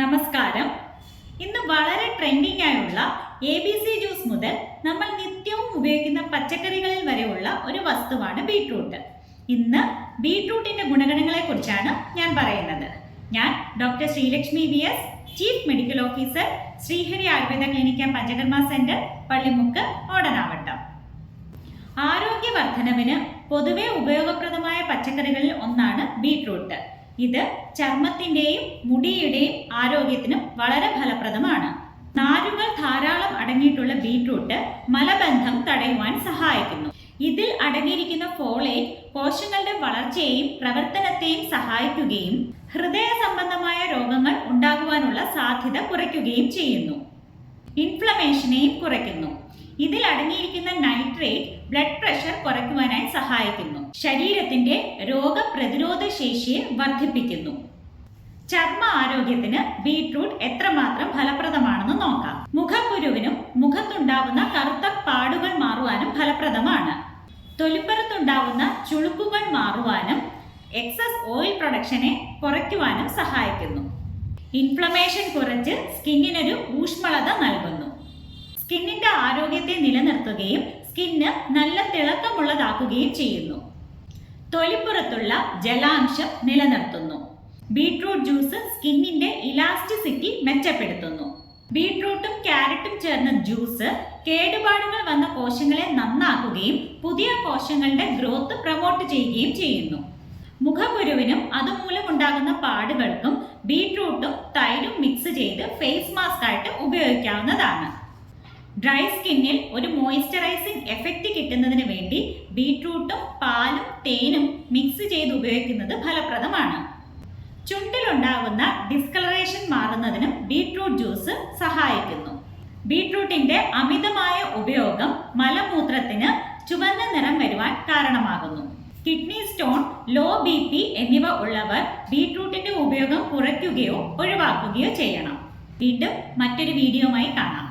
നമസ്കാരം. ഇന്ന് വളരെ ട്രെൻഡിംഗ് ആയുള്ള എ ബി സി ജ്യൂസ് മുതൽ നമ്മൾ നിത്യവും ഉപയോഗിക്കുന്ന പച്ചക്കറികളിൽ വരെയുള്ള ഒരു വസ്തുവാണ് ബീട്രൂട്ട് ഇന്ന് ബീട്രൂട്ടിന്റെ ഗുണഗണങ്ങളെ കുറിച്ചാണ് ഞാൻ പറയുന്നത്. ഞാൻ doctor Sreelakshmi V S chief medical officer Sreehari Ayurveda clinic and Panchakarma centre Pallimukku Odanavattam. ആരോഗ്യവർദ്ധനവിന് പൊതുവെ ഉപയോഗപ്രദമായ പച്ചക്കറികളിൽ ഒന്നാണ് ബീട്രൂട്ട് ഇത് ചർമ്മത്തിന്റെയും മുടിയുടെയും ആരോഗ്യത്തിനും വളരെ ഫലപ്രദമാണ്. നാരുകൾ ധാരാളം അടങ്ങിയിട്ടുള്ള ബീട്രൂട്ട് മലബന്ധം തടയുവാൻ സഹായിക്കുന്നു. ഇതിൽ അടങ്ങിയിരിക്കുന്ന ഫോളേറ്റ് കോശങ്ങളുടെ വളർച്ചയെയും പ്രവർത്തനത്തെയും സഹായിക്കുകയും ഹൃദയ സംബന്ധമായ രോഗങ്ങൾ ഉണ്ടാകുവാനുള്ള സാധ്യത കുറയ്ക്കുകയും ചെയ്യുന്നു. ഇൻഫ്ലമേഷനെയും കുറയ്ക്കുന്നു. ഇതിൽ അടങ്ങിയിരിക്കുന്ന നൈട്രേറ്റ് ബ്ലഡ് പ്രഷർ കുറയ്ക്കുവാനായി സഹായിക്കുന്നു. ശരീരത്തിന്റെ രോഗപ്രതിരോധ ശേഷിയെ വർദ്ധിപ്പിക്കുന്നു. ചർമ്മ ആരോഗ്യത്തിന് ബീട്രൂട്ട് എത്രമാത്രം ഫലപ്രദമാണെന്ന് നോക്കാം. മുഖക്കുരുവിനും മുഖത്തുണ്ടാവുന്ന കറുത്ത പാടുകൾ മാറുവാനും ഫലപ്രദമാണ്. തൊലിപ്പുറത്തുണ്ടാവുന്ന ചുളുക്കുകൾ മാറുവാനും എക്സസ് ഓയിൽ പ്രൊഡക്ഷനെ കുറയ്ക്കുവാനും സഹായിക്കുന്നു. ഇൻഫ്ലമേഷൻ കുറച്ച് സ്കിന്നിനൊരു ഊഷ്മളത നൽകുന്നു. സ്കിന്നിന്റെ ആരോഗ്യത്തെ നിലനിർത്തുകയും സ്കിന്ന് നല്ല തിളക്കമുള്ളതാക്കുകയും ചെയ്യുന്നു. തൊലിപ്പുറത്തുള്ള ജലാംശം നിലനിർത്തുന്നു. ബീട്രൂട്ട് ജ്യൂസ് സ്കിന്നിന്റെ ഇലാസ്റ്റിസിറ്റി മെച്ചപ്പെടുത്തുന്നു. ബീട്രൂട്ടും ക്യാരറ്റും ചേർന്ന ജ്യൂസ് കേടുപാടുകൾ വന്ന കോശങ്ങളെ നന്നാക്കുകയും പുതിയ കോശങ്ങളുടെ ഗ്രോത്ത് പ്രൊമോട്ട് ചെയ്യുകയും ചെയ്യുന്നു. മുഖക്കുരുവിനും അതുമൂലം ഉണ്ടാകുന്ന പാടുകൾക്കും ബീട്രൂട്ടും തൈരും മിക്സ് ചെയ്ത് ഫേസ് മാസ്ക് ആയിട്ട് ഉപയോഗിക്കാവുന്നതാണ്. ഡ്രൈ സ്കിന്നിൽ ഒരു മോയ്സ്ചറൈസിംഗ് എഫക്റ്റ് കിട്ടുന്നതിന് വേണ്ടി ബീട്രൂട്ടും പാലും തേനും മിക്സ് ചെയ്ത് ഉപയോഗിക്കുന്നത് ഫലപ്രദമാണ്. ചുണ്ടിലുണ്ടാകുന്ന ഡിസ്കളറേഷൻ മാറുന്നതിനും ബീട്രൂട്ട് ജ്യൂസ് സഹായിക്കുന്നു. ബീട്രൂട്ടിന്റെ അമിതമായ ഉപയോഗം മലമൂത്രത്തിന് ചുവന്ന നിറം വരുവാൻ കാരണമാകുന്നു. Kidney stone low B P എന്നിവ ഉള്ളവർ ബീട്രൂട്ടിന്റെ ഉപയോഗം കുറയ്ക്കുകയോ ഒഴിവാക്കുകയോ ചെയ്യണം. വീണ്ടും മറ്റൊരു വീഡിയോമായി കാണാം.